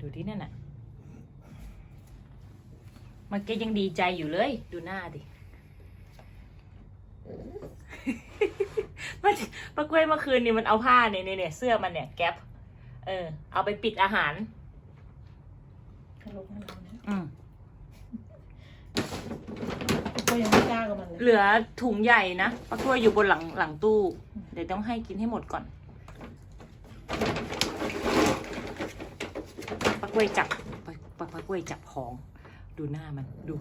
ดูที่นั่นน่ะเมันก็ยังดีใจอยู่เลย ดูหน้าดิมันปะกล้วยเมื่อคืนนี่มันเอาผ้าเนี่ยเนี่ยเนี่ยเสื้อมันเนี่ย แก๊ปเออ เอาไปปิดอาหารตลกให้เราเนี่ยอืมก็ยังไม่กล้ากับมันเลย เหลือถุงใหญ่นะปะกล้วยอยู่บนหลังหลังตู้ เดี๋ยวต้องให้กินให้หมดก่อนปะก ล้วยจับปะปะปะกล้วยจับของ ดูหน้ามันดู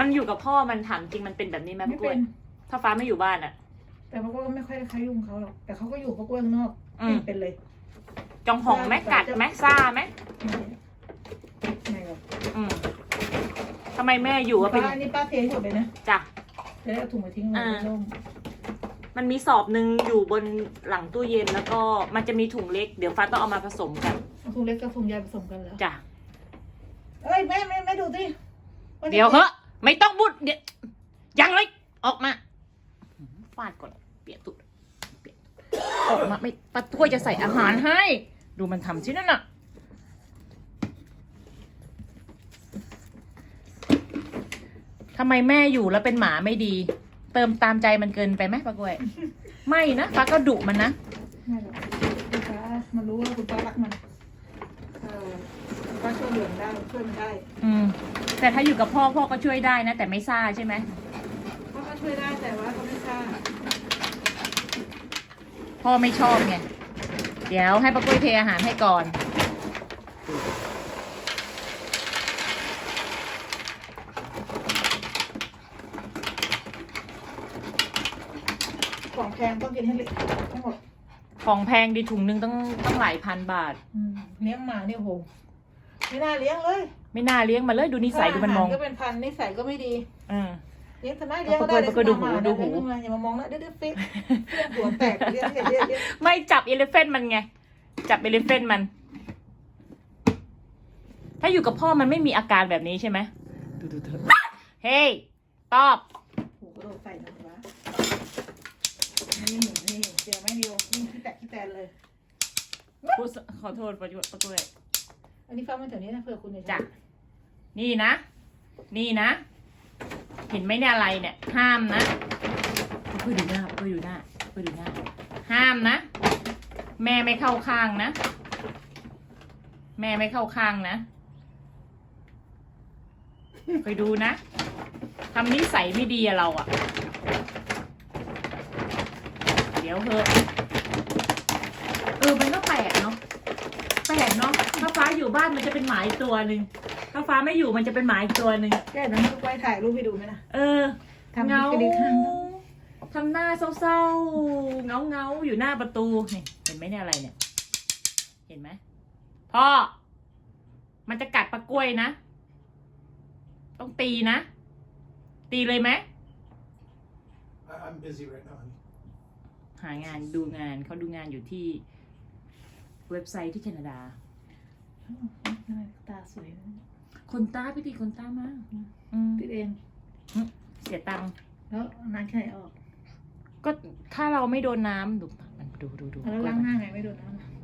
มันอยู่กับพ่อมันถามจริงมันเป็นแบบนี้ไหมไม่ปะกล้เป็วยน ถ้าฟ้าไม่อยู่บ้านอะ แต่พวกก็ไม่ค่อยใครยุ่งเขาหรอก แต่เขาก็อยู่พวกกล้วยข้างนอกอืม ไม่เป็นเลยจองหองไหมกัดไหมซ่าไหมไม่หรอกอืมทำไมแม่อยู่ว่าเป็นป้าอันนี้ป้าเทให้หมดเลยนะจ้ะ จะได้เอาถุงมาทิ้งไว้อ่า ในร่มมันมีสอบหนึ่งอยู่บนหลังตู้เย็นแล้วก็มันจะมีถุงเล็ก เดี๋ยวฟ้าต้องเอามาผสมกันเอาถุงเล็กกับถุงใหญ่ผสมกันเหรอจ้ะเอ้ยแม่แม่แม่ดูสิาจะเดี๋ยวเหอะไม่ต้องบุดเดี๋ยวยังเลยออกมาฟาดก่อนเปียกตุดเปียกออกมาไม่ปะถ้วยจะใส่อาหารให้ ดูมันทำสินั่นน่ะ ทำไมแม่อยู่แล้วเป็นหมาไม่ดี เติมตามใจมันเกินไปไหมปะกล้วย ไม่นะฟ้าก็ดุมันนะไม่หรอกคุณป้ามันรู้ว่าคุณป้ารักมันเออคุณป้าช่วยเหลือมันได้ช่วยมันได้อืม แต่ถ้าอยู่กับพ่อพ่อก็ช่วยได้นะ แต่ไม่ซ่าใช่ไหมเขาก็ช่วยได้แต่ว่าเขาไม่กล้าพ่อไม่ชอบไงเดี๋ยวให้ป้ากล้วยเทอาหารให้ก่อน ของแพงต้องกินให้เละทั้งหมดของแพงดีถุงนึงต้องต้องหลายพันบาท อืมเลี้ยงหมาเนี่ยโอ้โหไม่น่าเลี้ยงเลยไม่น่าเลี้ยงมาเลยดูนิสัยดูมันมองาหารก็เป็นพันนิสัยก็ไม่ดีอืมเลี้ยงทำไมเลี้ยงก็ได้ปกติดูหูเยดูหู เลี้ยงมาอย่ามามองนะเดี๋ยวเดี๋ยวปิ๊กเลี้ยงหัวแตกเลี้ยงเลี้ยงเลี้ยงเลี้ยงไม่จับเอเลเฟนมันไง จับเอเลเฟนมัน ถ้าอยู่กับพ่อมันไม่มีอาการแบบนี้ใช่ไหมดูดูเถอะเฮ้ยตอบโอ้โหกระโดดใส่หนังวะนี่นี่เสียไม่เดียวนี่ขี้ แตกขี้แตนเลย พูดขอโทษประยุทธ์ป้ากล้วยอันนี้ฟ้ามันแถวนี้นะเผื่อคุณจะจ้ะนี่นะ นี่นะ เห็นไหมเนี่ยอะไรเนี่ย ห้ามนะเพื่อดูหน้าเพื่อดูหน้าเพื่อดูหน้า ห้ามนะ แม่ไม่เข้าข้างนะ แม่ไม่เข้าข้างนะคอยดูนะทำนิสัยไม่ดีอะเราอะเดี๋ยวเถอะเออมันก็แปลกเนาะแปลกเนาะ ถ้าฟ้าอยู่บ้านมันจะเป็นหมาอีกตัวหนึ่งถ้าฟ้าไม่อยู่มันจะเป็นหมาอีกตัวหนึ่งแกนั้นลูกไว้ถ่ายรูปให้ดูไหมนะเออทำเงากระดิกข้างต้องทำหน้าเศร้าๆเงาเงาๆอยู่หน้าประตูนี่เห็นไหมเนี่ยอะไรเนี่ย เห็นไหมพ่อ มันจะกัดปลากล้วยนะ ต้องตีนะ ตีเลยไหม I- I'm busy right now. honey. หางานดูงานเขาดูงานอยู่ที่เว็บไซต์ที่แคนาดา ตาสวยนะคนตาพิธีคนตามากอืมติดเองเสียตังค์แล้วนานแค่ไหนออก ก็ถ้าเราไม่โดนน้ำดูมันดูดูดูแล้วล้างหน้าไงไม่โดนน้ำ